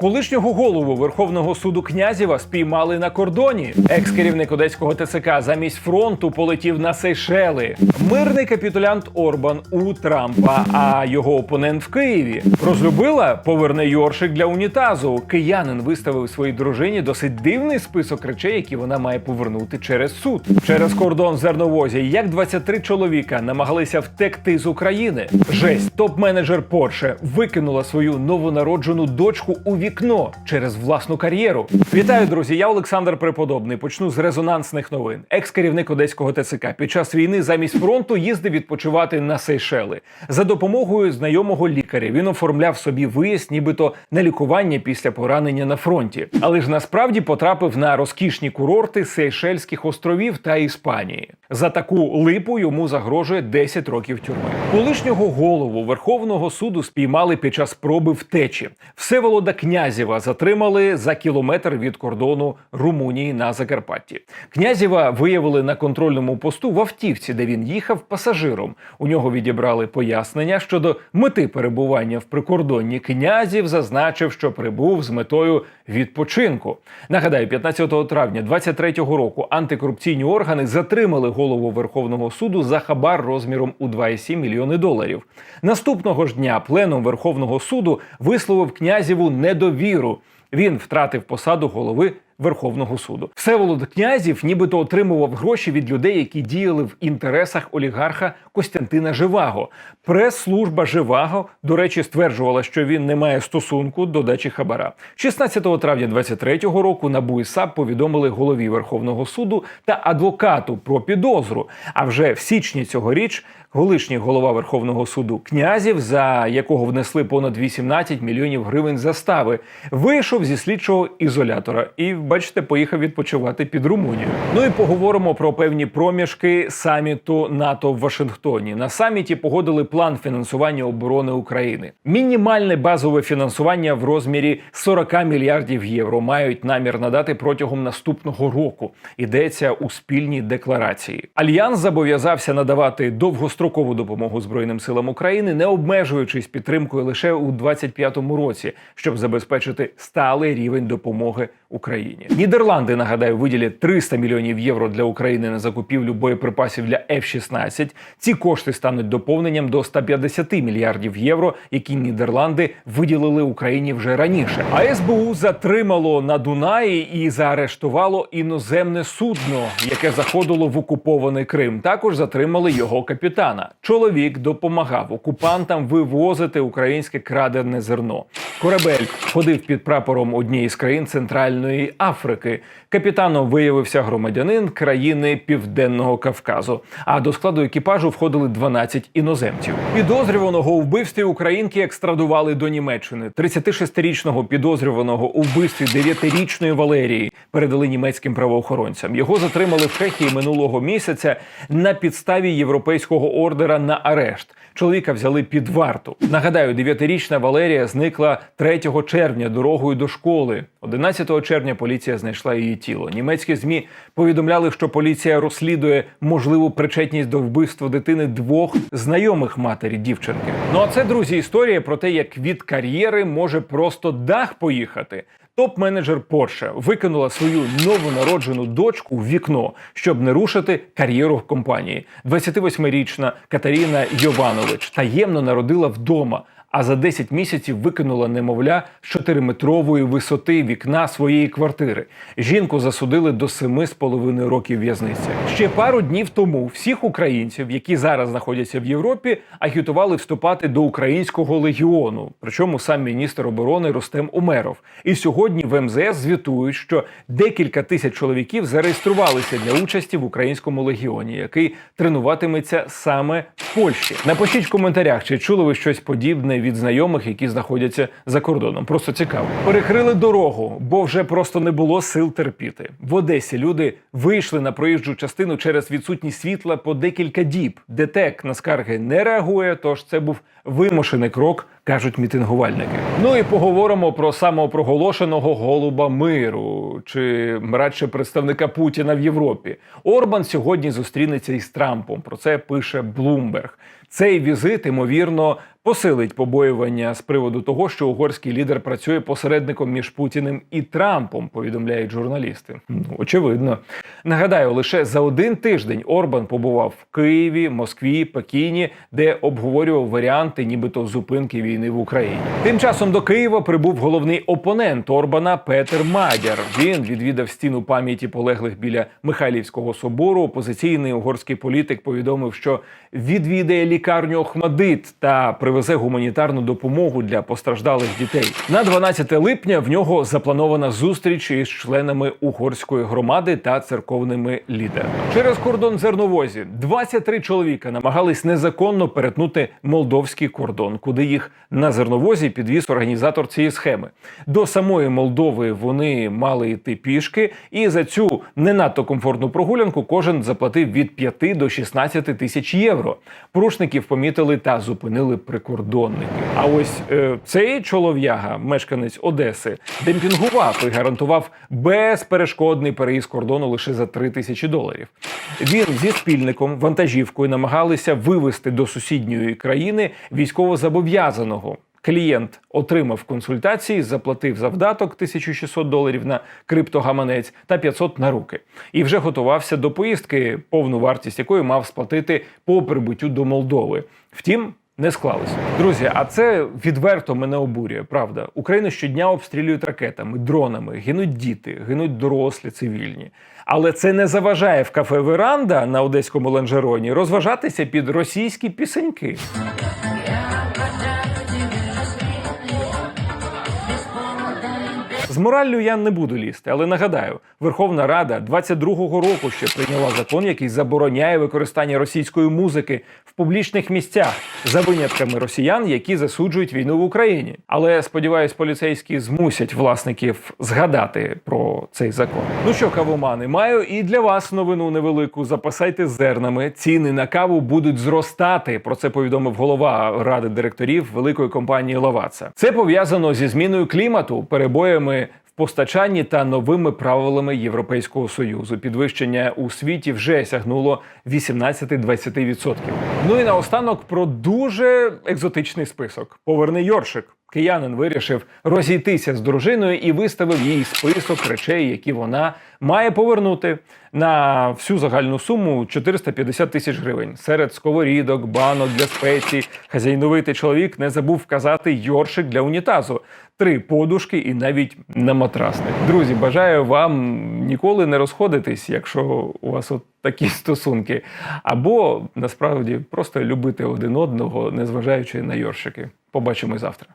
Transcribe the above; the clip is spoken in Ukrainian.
Колишнього голову Верховного суду Князєва спіймали на кордоні. Екс-керівник одеського ТЦК замість фронту полетів на Сейшели. Мирний капітулянт Орбан у Трампа, а його опонент в Києві. Розлюбила поверне Йоршик для унітазу. Киянин виставив своїй дружині досить дивний список речей, які вона має повернути через суд. Через кордон зерновозі, як 23 чоловіка намагалися втекти з України. Жесть, топ-менеджер Порше викинула свою новонароджену дочку у вікно через власну кар'єру. Вітаю, друзі! Я Олександр Преподобний. Почну з резонансних новин. Екс-керівник одеського ТЦК під час війни замість фронту їздив відпочивати на Сейшели. За допомогою знайомого лікаря він оформляв собі виїзд, нібито на лікування після поранення на фронті. Але ж насправді потрапив на розкішні курорти Сейшельських островів та Іспанії. За таку липу йому загрожує 10 років тюрми. Колишнього голову Верховного суду спіймали під час спроби втечі. Всеволода Князєва затримали за кілометр від кордону Румунії на Закарпатті. Князєва виявили на контрольному посту в автівці, де він їхав пасажиром. У нього відібрали пояснення щодо мети перебування в прикордонні. Князів зазначив, що прибув з метою відпочинку. Нагадаю, 15 травня 23-го року антикорупційні органи затримали голову Верховного суду за хабар розміром у 2,7 мільйони доларів. Наступного ж дня пленум Верховного суду висловив князєву недовіру. Він втратив посаду голови Верховного суду. Всеволод Князів нібито отримував гроші від людей, які діяли в інтересах олігарха Костянтина Живаго. Прес-служба Живаго, до речі, стверджувала, що він не має стосунку до дачі хабара. 16 травня 23-го року НАБУ і САП повідомили голові Верховного суду та адвокату про підозру. А вже в січні цьогоріч колишній голова Верховного суду Князів, за якого внесли понад 18 мільйонів гривень застави, вийшов зі слідчого ізолятора і, бачите, поїхав відпочивати під Румунію. Ну і поговоримо про певні проміжки саміту НАТО в Вашингтоні. На саміті погодили план фінансування оборони України. Мінімальне базове фінансування в розмірі 40 мільярдів євро мають намір надати протягом наступного року. Йдеться у спільній декларації. Альянс зобов'язався надавати довгострокову допомогу Збройним силам України, не обмежуючись підтримкою лише у 2025 році, щоб забезпечити сталий рівень допомоги Україні. Нідерланди нагадаю виділять 300 мільйонів євро для України на закупівлю боєприпасів для F-16. Ці кошти стануть доповненням до 150 мільярдів євро, які Нідерланди виділили Україні вже раніше. А СБУ затримало на Дунаї і заарештувало іноземне судно, яке заходило в окупований Крим. Також затримали його капітана. Чоловік допомагав окупантам вивозити українське крадене зерно. Корабель ходив під прапором однієї з країн Центральної Африки. Капітаном виявився громадянин країни Південного Кавказу. А до складу екіпажу входили 12 іноземців. Підозрюваного у вбивстві українки екстрадували до Німеччини. 36-річного підозрюваного у вбивстві 9-річної Валерії передали німецьким правоохоронцям. Його затримали в Чехії минулого місяця на підставі європейського ордера на арешт. Чоловіка взяли під варту. Нагадаю, 9-річна Валерія зникла 3 червня дорогою до школи. 11 червня поліція знайшла її тіло. Німецькі змі повідомляли, що поліція розслідує можливу причетність до вбивства дитини двох знайомих матері дівчинки. Ну а це друзі, історія про те, як від кар'єри може просто дах поїхати. Топ-менеджер Порше викинула свою новонароджену дочку в вікно, щоб не рушити кар'єру в компанії. 28-річна Катерина Йованович таємно народила вдома. А за 10 місяців викинула немовля з 4-метрової висоти вікна своєї квартири. Жінку засудили до 7,5 років в'язниці. Ще пару днів тому всіх українців, які зараз знаходяться в Європі, агітували вступати до українського легіону. Причому сам міністр оборони Ростем Умеров. І сьогодні в МЗС звітують, що декілька тисяч чоловіків зареєструвалися для участі в українському легіоні, який тренуватиметься саме в Польщі. Напишіть в коментарях, чи чули ви щось подібне від знайомих, які знаходяться за кордоном. Просто цікаво. Перекрили дорогу, бо вже просто не було сил терпіти. В Одесі люди вийшли на проїжджу частину через відсутність світла по декілька діб. ДТЕК на скарги не реагує, тож це був вимушений крок, кажуть мітингувальники. Ну і поговоримо про самопроголошеного голуба миру, чи радше представника Путіна в Європі. Орбан сьогодні зустрінеться із Трампом. Про це пише Блумберг. Цей візит, ймовірно, посилить побоювання з приводу того, що угорський лідер працює посередником між Путіним і Трампом, повідомляють журналісти. Ну, очевидно. Нагадаю, лише за один тиждень Орбан побував в Києві, Москві, Пекіні, де обговорював варіанти, нібито зупинки війни в Україні. Тим часом до Києва прибув головний опонент Орбана Петер Мадяр. Він відвідав стіну пам'яті полеглих біля Михайлівського собору. Опозиційний угорський політик повідомив, що відвідає лікарню Охмадит та привезе гуманітарну допомогу для постраждалих дітей. На 12 липня в нього запланована зустріч із членами угорської громади та церковними лідерами. Через кордон зерновозі 23 чоловіка намагались незаконно перетнути молдовський кордон, куди їх на зерновозі підвіз організатор цієї схеми. До самої Молдови вони мали йти пішки, і за цю не надто комфортну прогулянку кожен заплатив від 5 до 16 тисяч євро. Порушників помітили та зупинили прикордонники. А ось е, цей чолов'яга, мешканець Одеси, демпінгував і гарантував безперешкодний переїзд кордону лише за 3 тисячі доларів. Він зі спільником вантажівкою намагалися вивезти до сусідньої країни військовозобов'язаного. Клієнт отримав консультації, заплатив завдаток 1600 доларів на криптогаманець та 500 на руки, і вже готувався до поїздки, повну вартість якої мав сплатити по прибуттю до Молдови. Втім. Не склалося. Друзі, а це відверто мене обурює, правда. Україну щодня обстрілюють ракетами, дронами, гинуть діти, гинуть дорослі, цивільні. Але це не заважає в кафе Веранда на одеському ланжероні розважатися під російські пісеньки. З мораллю я не буду лізти, але нагадаю, Верховна Рада 22-го року ще прийняла закон, який забороняє використання російської музики в публічних місцях за винятками росіян, які засуджують війну в Україні. Але сподіваюсь, поліцейські змусять власників згадати про цей закон. Ну що, кавомани, маю і для вас новину невелику. Запасайте зернами. Ціни на каву будуть зростати. Про це повідомив голова ради директорів великої компанії Лаваца. Це пов'язано зі зміною клімату, перебоями постачанні та новими правилами Європейського союзу. Підвищення у світі вже сягнуло 18-20%. Ну і наостанок про дуже екзотичний список. Поверни Йоршик. Киянин вирішив розійтися з дружиною і виставив їй список речей, які вона має повернути на всю загальну суму 450 тисяч гривень. Серед сковорідок, банок для спецій. Хазяйновитий чоловік не забув вказати йоршик для унітазу, три подушки і навіть на матрасник. Друзі, бажаю вам ніколи не розходитись, якщо у вас от такі стосунки, або насправді просто любити один одного, незважаючи на йоршики. Побачимо завтра.